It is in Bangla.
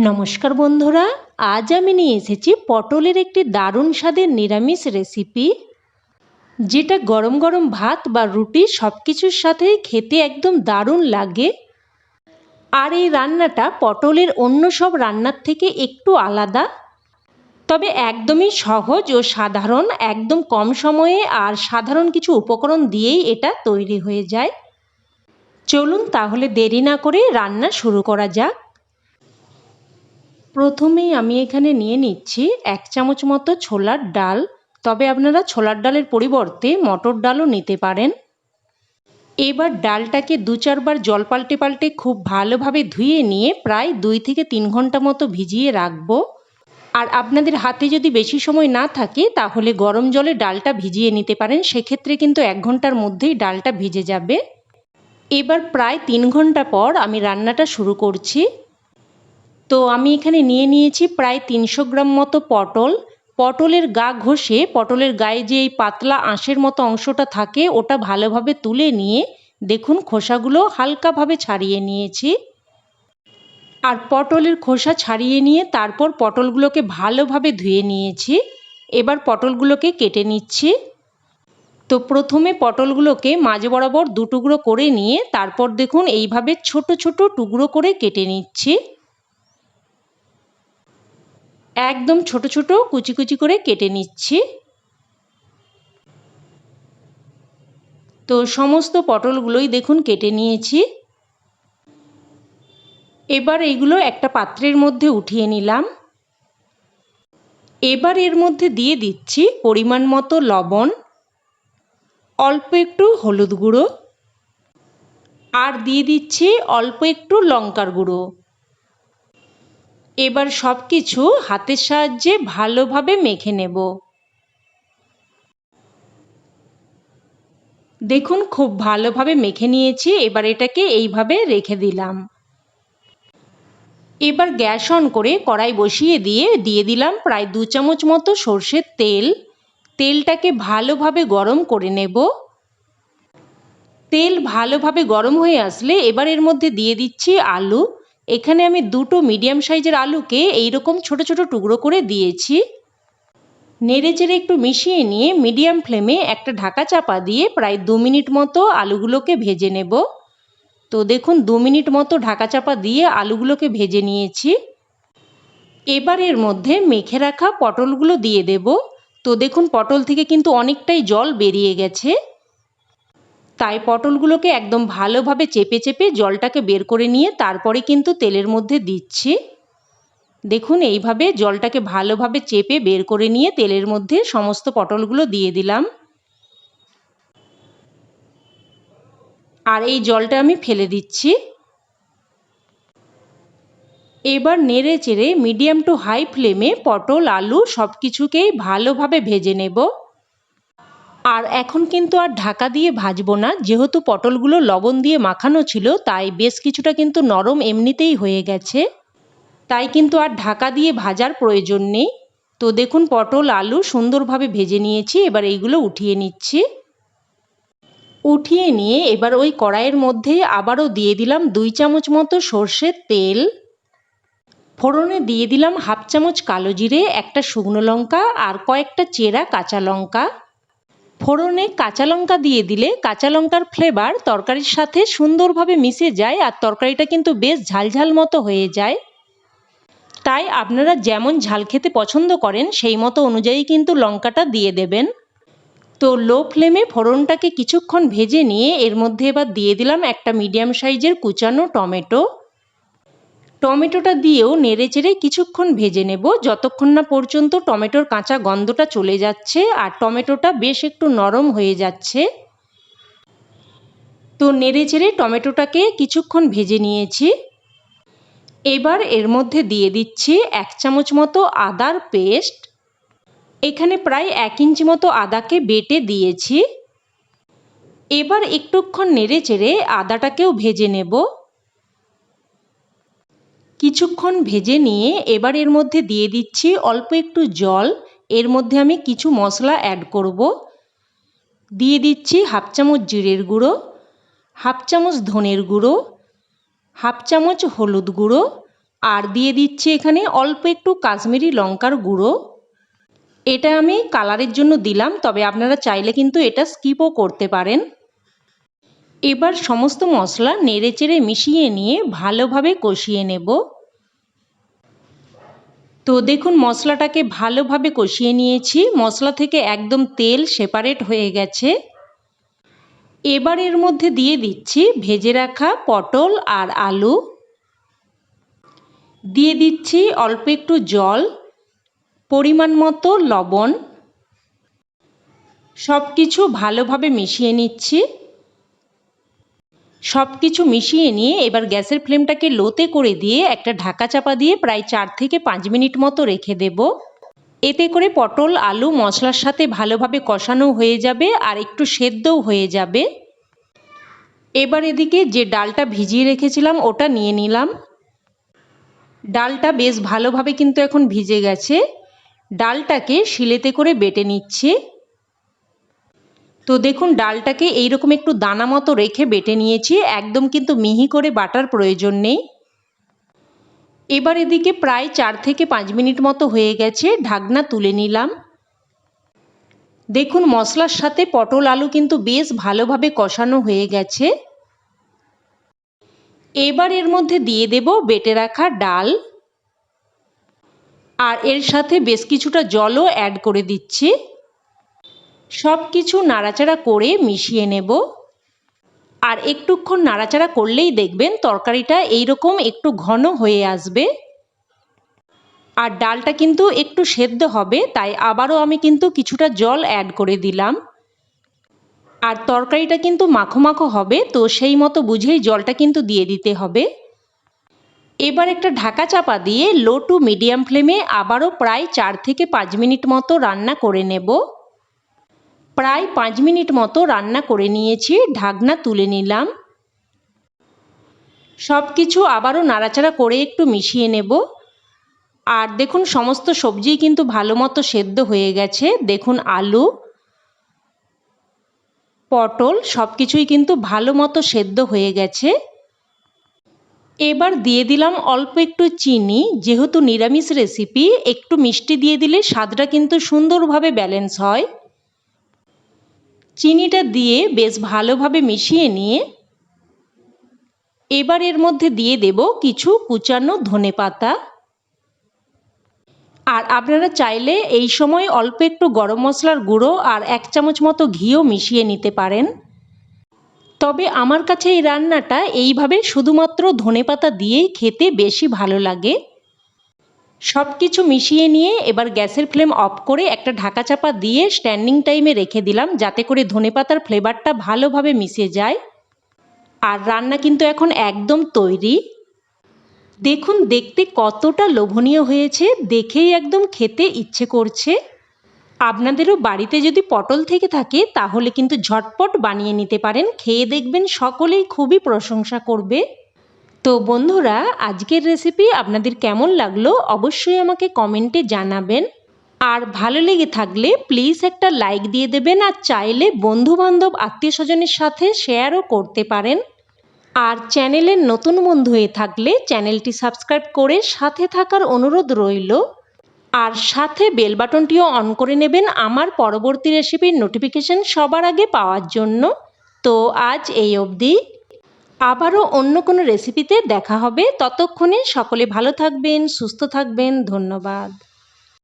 নমস্কার বন্ধুরা, আজ আমি নিয়ে এসেছি পটলের একটি দারুণ স্বাদের নিরামিষ রেসিপি যেটা গরম গরম ভাত বা রুটি সব কিছুর সাথে খেতে একদম দারুণ লাগে। আর এই রান্নাটা পটলের অন্য সব রান্নার থেকে একটু আলাদা, তবে একদমই সহজ ও সাধারণ, একদম কম সময়ে আর সাধারণ কিছু উপকরণ দিয়েই এটা তৈরি হয়ে যায়। চলুন তাহলে দেরি না করে রান্না শুরু করা যাক। প্রথমেই আমি এখানে নিয়ে নিচ্ছি এক চামচ মতো ছোলার ডাল। তবে আপনারা ছোলার ডালের পরিবর্তে মটর ডালও নিতে পারেন। এবার ডালটাকে দু চারবার জল পাল্টে পাল্টে খুব ভালোভাবে ধুয়ে নিয়ে প্রায় দুই থেকে তিন ঘণ্টা মতো ভিজিয়ে রাখব। আর আপনাদের হাতে যদি বেশি সময় না থাকে, তাহলে গরম জলে ডালটা ভিজিয়ে নিতে পারেন। সেক্ষেত্রে কিন্তু এক ঘণ্টার মধ্যেই ডালটা ভিজে যাবে। এবার প্রায় তিন ঘণ্টা পর আমি রান্নাটা শুরু করছি। তো আমি এখানে নিয়ে নিয়েছি প্রায় তিনশো গ্রাম মতো পটল। পটলের গা ঘষে, পটলের গায়ে যে এই পাতলা আঁশের মতো অংশটা থাকে, ওটা ভালোভাবে তুলে নিয়ে দেখুন খোসাগুলো হালকাভাবে ছাড়িয়ে নিয়েছি। আর পটলের খোসা ছাড়িয়ে নিয়ে তারপর পটলগুলোকে ভালোভাবে ধুয়ে নিয়েছি। এবার পটলগুলোকে কেটে নিচ্ছি। তো প্রথমে পটলগুলোকে মাঝ বরাবর দু টুকরো করে নিয়ে তারপর দেখুন এইভাবে ছোট ছোট টুকরো করে কেটে নিচ্ছি। একদম ছোট ছোট কুচি কুচি করে কেটে নিচ্ছি। তো সমস্ত পটলগুলোই দেখুন কেটে নিয়েছি। এবার এইগুলো একটা পাত্রের মধ্যে উঠিয়ে নিলাম। এবার এর মধ্যে দিয়ে দিচ্ছি পরিমাণ মতো লবণ, অল্প একটু হলুদ গুঁড়ো, আর দিয়ে দিচ্ছি অল্প একটু লঙ্কার গুঁড়ো। এবার সব কিছু হাতের সাহায্যে ভালোভাবে মেখে নেব। দেখুন, খুব ভালোভাবে মেখে নিয়েছি, এবার এটাকে এইভাবে রেখে দিলাম। এবার গ্যাস অন করে কড়াই বসিয়ে দিয়ে দিয়ে দিলাম প্রায় দু চামচ মতো সর্ষের তেল। তেলটাকে ভালোভাবে গরম করে নেব। তেল ভালোভাবে গরম হয়ে আসলে এবার এর মধ্যে দিয়ে দিচ্ছি আলু। এখানে আমি দুটো মিডিয়াম সাইজের আলুকে এইরকম ছোট ছোট টুকরো করে দিয়েছি। নেড়ে চেড়ে একটু মিশিয়ে নিয়ে মিডিয়াম ফ্লেমে একটা ঢাকা চাপা দিয়ে প্রায় দু মিনিট মতো আলুগুলোকে ভেজে নেব। তো দেখুন, দু মিনিট মতো ঢাকা চাপা দিয়ে আলুগুলোকে ভেজে নিয়েছি। এবার এর মধ্যে মেখে রাখা পটলগুলো দিয়ে দেব। তো দেখুন, পটল থেকে কিন্তু অনেকটাই জল বেরিয়ে গেছে। তাই পটলগুলোকে একদম ভালোভাবে চেপে চেপে জলটাকে বের করে নিয়ে তারপরে কিন্তু তেলের মধ্যে দিচ্ছি। দেখুন, এইভাবে জলটাকে ভালোভাবে চেপে বের করে নিয়ে তেলের মধ্যে সমস্ত পটলগুলো দিয়ে দিলাম। আর এই জলটা আমি ফেলে দিচ্ছি। এবার নেড়ে চেড়ে মিডিয়াম টু হাই ফ্লেমে পটল, আলু সব কিছুকেই ভালোভাবে ভেজে নেব। আর এখন কিন্তু আর ঢাকা দিয়ে ভাজবো না। যেহেতু পটলগুলো লবণ দিয়ে মাখানো ছিল, তাই বেশ কিছুটা কিন্তু নরম এমনিতেই হয়ে গেছে। তাই কিন্তু আর ঢাকা দিয়ে ভাজার প্রয়োজন নেই। তো দেখুন, পটল, আলু সুন্দরভাবে ভেজে নিয়েছি, এবার এইগুলো উঠিয়ে নিচ্ছি। উঠিয়ে নিয়ে এবার ওই কড়াইয়ের মধ্যে আবারও দিয়ে দিলাম দুই চামচ মতো সর্ষের তেল। ফোড়নে দিয়ে দিলাম হাফ চামচ কালো জিরে, একটা শুকনো লঙ্কা আর কয়েকটা চেরা কাঁচা লঙ্কা। ফোড়নে কাঁচা লঙ্কা দিয়ে দিলে কাঁচা লঙ্কার ফ্লেভার তরকারির সাথে সুন্দরভাবে মিশে যায় আর তরকারিটা কিন্তু বেশ ঝালঝাল মতো হয়ে যায়। তাই আপনারা যেমন ঝাল খেতে পছন্দ করেন, সেই মতো অনুযায়ী কিন্তু লঙ্কাটা দিয়ে দেবেন। তো লো ফ্লেমে ফোড়নটাকে কিছুক্ষণ ভেজে নিয়ে এর মধ্যে এবার দিয়ে দিলাম একটা মিডিয়াম সাইজের কুচানো টমেটো। টমেটোটা দিয়েও নেড়ে চেড়ে কিছুক্ষণ ভেজে নেব। যতক্ষণ না পর্যন্ত টমেটোর কাঁচা গন্ধটা চলে যাচ্ছে আর টমেটোটা বেশ একটু নরম হয়ে যাচ্ছে। তো নেড়ে চেড়ে টমেটোটাকে কিছুক্ষণ ভেজে নিয়েছি। এবার এর মধ্যে দিয়ে দিচ্ছি এক চামচ মতো আদার পেস্ট। এখানে প্রায় এক ইঞ্চি মতো আদাকে বেটে দিয়েছি। এবার একটুক্ষণ নেড়ে চেড়ে আদাটাকেও ভেজে নেব। কিছুক্ষণ ভেজে নিয়ে এবার এর মধ্যে দিয়ে দিচ্ছি অল্প একটু জল। এর মধ্যে আমি কিছু মশলা অ্যাড করব। দিয়ে দিচ্ছি হাফ চামচ জিরের গুঁড়ো, হাফ চামচ ধনের গুঁড়ো, হাফ চামচ হলুদ গুঁড়ো, আর দিয়ে দিচ্ছি এখানে অল্প একটু কাশ্মীরি লঙ্কার গুঁড়ো। এটা আমি কালারের জন্য দিলাম, তবে আপনারা চাইলে কিন্তু এটা স্কিপও করতে পারেন। এবার সমস্ত মশলা নেড়েচেড়ে মিশিয়ে নিয়ে ভালোভাবে কষিয়ে নেব। তো দেখুন মশলাটাকে ভালোভাবে কষিয়ে নিয়েছি। মশলা থেকে একদম তেল সেপারেট হয়ে গেছে। এবার এর মধ্যে দিয়ে দিচ্ছি ভেজে রাখা পটল আর আলু। দিয়ে দিচ্ছি অল্প একটু জল, পরিমাণ মতো লবণ। সব কিছু ভালোভাবে মিশিয়ে নিচ্ছি। সব কিছু মিশিয়ে নিয়ে এবার গ্যাসের ফ্লেমটাকে লোতে করে দিয়ে একটা ঢাকা চাপা দিয়ে প্রায় চার থেকে পাঁচ মিনিট মতো রেখে দেব। এতে করে পটল, আলু, মশলার সাথে ভালোভাবে কষানো হয়ে যাবে আর একটু সেদ্ধও হয়ে যাবে। এবার এদিকে যে ডালটা ভিজিয়ে রেখেছিলাম ওটা নিয়ে নিলাম। ডালটা বেশ ভালোভাবে কিন্তু এখন ভিজে গেছে। ডালটাকে শিলেতে করে বেটে নিচ্ছি। তো দেখুন, ডালটাকে এইরকম একটু দানা মতো রেখে বেটে নিয়েছি। একদম কিন্তু মিহি করে বাটার প্রয়োজন নেই। এবার এদিকে প্রায় চার থেকে পাঁচ মিনিট মতো হয়ে গেছে, ঢাকনা তুলে নিলাম। দেখুন, মশলার সাথে পটল আলু কিন্তু বেশ ভালোভাবে কষানো হয়ে গেছে। এবার এর মধ্যে দিয়ে দেব বেটে রাখা ডাল। আর এর সাথে বেশ কিছুটা জলও অ্যাড করে দিচ্ছি। সব কিছু নাড়াচাড়া করে মিশিয়ে নেব। আর একটুক্ষণ নাড়াচাড়া করলেই দেখবেন তরকারিটা এইরকম একটু ঘন হয়ে আসবে। আর ডালটা কিন্তু একটু সেদ্ধ হবে, তাই আবারও আমি কিন্তু কিছুটা জল অ্যাড করে দিলাম। আর তরকারিটা কিন্তু মাখো মাখো হবে, তো সেই মতো বুঝেই জলটা কিন্তু দিয়ে দিতে হবে। এবার একটা ঢাকা চাপা দিয়ে লো টু মিডিয়াম ফ্লেমে আবারও প্রায় চার থেকে পাঁচ মিনিট মতো রান্না করে নেব। প্রায় পাঁচ মিনিট মতো রান্না করে নিয়েছি, ঢাকনা তুলে নিলাম। সব কিছু আবারও নাড়াচাড়া করে একটু মিশিয়ে নেব। আর দেখুন, সমস্ত সবজিই কিন্তু ভালো মতো সেদ্ধ হয়ে গেছে। দেখুন, আলু, পটল সব কিছুই কিন্তু ভালো মতো সেদ্ধ হয়ে গেছে। এবার দিয়ে দিলাম অল্প একটু চিনি। যেহেতু নিরামিষ রেসিপি একটু মিষ্টি দিয়ে দিলে স্বাদটা কিন্তু সুন্দরভাবে ব্যালেন্স হয়। চিনিটা দিয়ে বেশ ভালোভাবে মিশিয়ে নিয়ে এবার এর মধ্যে দিয়ে দেব কিছু কুচানো ধনে পাতা। আর আপনারা চাইলে এই সময় অল্প একটু গরম মশলার গুঁড়ো আর এক চামচ মতো ঘিও মিশিয়ে নিতে পারেন। তবে আমার কাছে এই রান্নাটা এইভাবে শুধুমাত্র ধনেপাতা দিয়েই খেতে বেশি ভালো লাগে। সব কিছু মিশিয়ে নিয়ে এবার গ্যাসের ফ্লেম অফ করে একটা ঢাকা চাপা দিয়ে স্ট্যান্ডিং টাইমে রেখে দিলাম, যাতে করে ধনেপাতার ফ্লেভারটা ভালোভাবে মিশে যায়। আর রান্না কিন্তু এখন একদম তৈরি। দেখুন, দেখতে কতটা লোভনীয় হয়েছে, দেখেই একদম খেতে ইচ্ছে করছে। আপনাদেরও বাড়িতে যদি পটল থেকে থাকে, তাহলে কিন্তু ঝটপট বানিয়ে নিতে পারেন। খেয়ে দেখবেন সকলেই খুবই প্রশংসা করবে। তো বন্ধুরা, আজকের রেসিপি আপনাদের কেমন লাগল অবশ্যই আমাকে কমেন্টে জানাবেন। আর ভালো লেগে থাকলে প্লিজ একটা লাইক দিয়ে দেবেন আর চাইলে বন্ধুবান্ধব আত্মীয় স্বজনের সাথে শেয়ারও করতে পারেন। আর চ্যানেলের নতুন বন্ধু হয়ে থাকলে চ্যানেলটি সাবস্ক্রাইব করে সাথে থাকার অনুরোধ রইল। আর সাথে বেল বাটনটিও অন করে নেবেন আমার পরবর্তী রেসিপির নোটিফিকেশান সবার আগে পাওয়ার জন্য। তো আজ এই অবধি। আবারও অন্য কোনো রেসিপিতে দেখা হবে। ততক্ষণে সকলে ভালো থাকবেন সুস্থ থাকবেন। ধন্যবাদ।